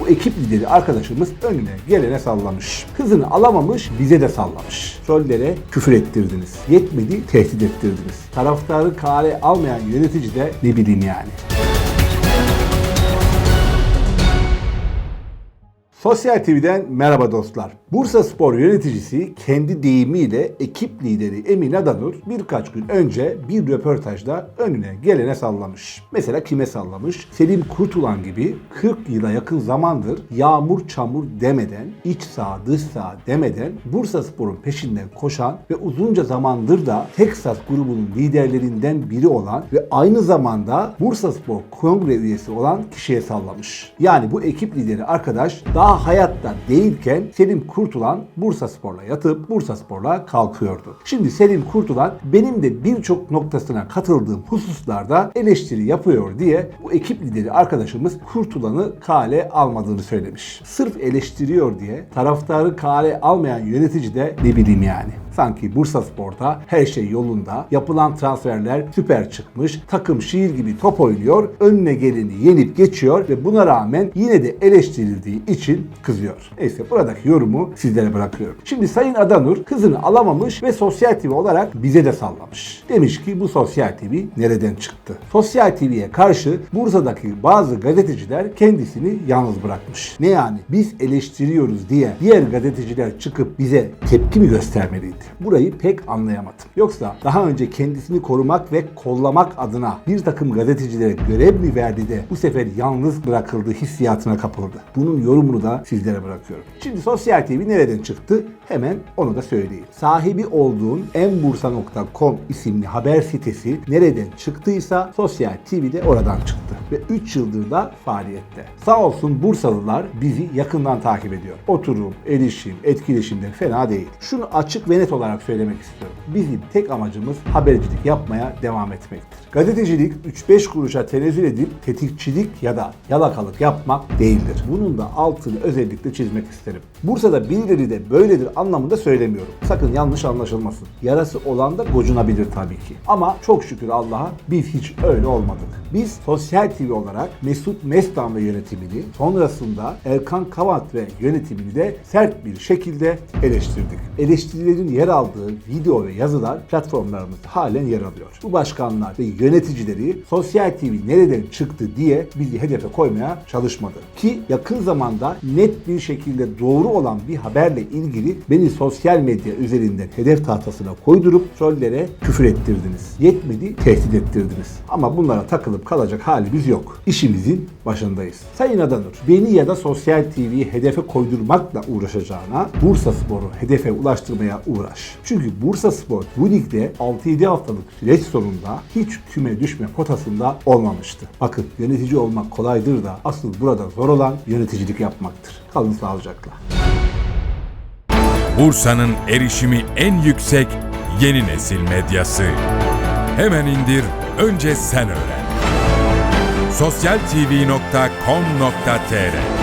Bu ekip lideri arkadaşımız önüne gelene sallamış. Hızını alamamış bize de sallamış. Trollere küfür ettirdiniz. Yetmedi tehdit ettirdiniz. Taraftarı kale almayan yönetici de ne bileyim yani. Sosyal TV'den merhaba dostlar. Bursa Spor yöneticisi kendi deyimiyle ekip lideri Emin Adanur birkaç gün önce bir röportajda önüne gelene sallamış. Mesela kime sallamış? Selim Kurtulan gibi 40 yıla yakın zamandır yağmur çamur demeden, iç saha dış saha demeden Bursa Spor'un peşinden koşan ve uzunca zamandır da Texas grubunun liderlerinden biri olan ve aynı zamanda Bursa Spor kongre üyesi olan kişiye sallamış. Yani bu ekip lideri arkadaş daha hayatta değilken Selim Kurtulan Bursa Spor'la yatıp Bursa Spor'la kalkıyordu. Şimdi Selim Kurtulan benim de birçok noktasına katıldığım hususlarda eleştiri yapıyor diye bu ekip lideri arkadaşımız Kurtulan'ı kale almadığını söylemiş. Sırf eleştiriyor diye taraftarı kale almayan yönetici de ne bileyim yani. Sanki Bursa Spor'da her şey yolunda, yapılan transferler süper çıkmış, takım şiir gibi top oynuyor, önüne geleni yenip geçiyor ve buna rağmen yine de eleştirildiği için kızıyor. Neyse buradaki yorumu sizlere bırakıyorum. Şimdi Sayın Adanur kızını alamamış ve Sosyal TV olarak bize de sallamış. Demiş ki bu Sosyal TV nereden çıktı? Sosyal TV'ye karşı Bursa'daki bazı gazeteciler kendisini yalnız bırakmış. Ne yani biz eleştiriyoruz diye diğer gazeteciler çıkıp bize tepki mi göstermeliydi? Burayı pek anlayamadım. Yoksa daha önce kendisini korumak ve kollamak adına bir takım gazetecilere görev mi verdi de bu sefer yalnız bırakıldı hissiyatına kapıldı. Bunun yorumunu da sizlere bırakıyorum. Şimdi Sosyal TV nereden çıktı? Hemen onu da söyleyeyim. Sahibi olduğun enbursa.com isimli haber sitesi nereden çıktıysa Sosyal TV de oradan çıktı. Ve 3 yıldır da faaliyette. Sağ olsun Bursalılar bizi yakından takip ediyor. Oturum, erişim, etkileşimde fena değil. Şunu açık ve net olarak söylemek istiyorum. Bizim tek amacımız habercilik yapmaya devam etmektir. Gazetecilik 3-5 kuruşa tenezzül edip tetikçilik ya da yalakalık yapmak değildir. Bunun da altını özellikle çizmek isterim. Bursa'da birileri de böyledir anlamında söylemiyorum. Sakın yanlış anlaşılmasın. Yarası olan da gocunabilir tabii ki. Ama çok şükür Allah'a biz hiç öyle olmadık. Biz Sosyal TV olarak Mesut Mestan ve yönetimini sonrasında Erkan Kavat ve yönetimini de sert bir şekilde eleştirdik. Eleştirilerin yer aldığı video ve yazılar platformlarımızda halen yer alıyor. Bu başkanlar ve yöneticileri Sosyal TV nereden çıktı diye bizi hedefe koymaya çalışmadı. Ki yakın zamanda net bir şekilde doğru olan bir haberle ilgili beni sosyal medya üzerinden hedef tahtasına koydurup trollere küfür ettirdiniz. Yetmedi tehdit ettirdiniz. Ama bunlara takılıp kalacak halimiz yok. İşimizin başındayız. Sayın Adanur, beni ya da Sosyal TV'yi hedefe koydurmakla uğraşacağına Bursa Spor'u hedefe ulaştırmaya uğraş. Çünkü Bursa Spor bu ligde 6-7 haftalık süreç sonunda hiç küme düşme potasında olmamıştı. Bakın yönetici olmak kolaydır da asıl burada zor olan yöneticilik yapmaktır. Kalın sağlıcakla. Bursa'nın erişimi en yüksek yeni nesil medyası. Hemen indir, önce sen öğren. sosyaltv.com.tr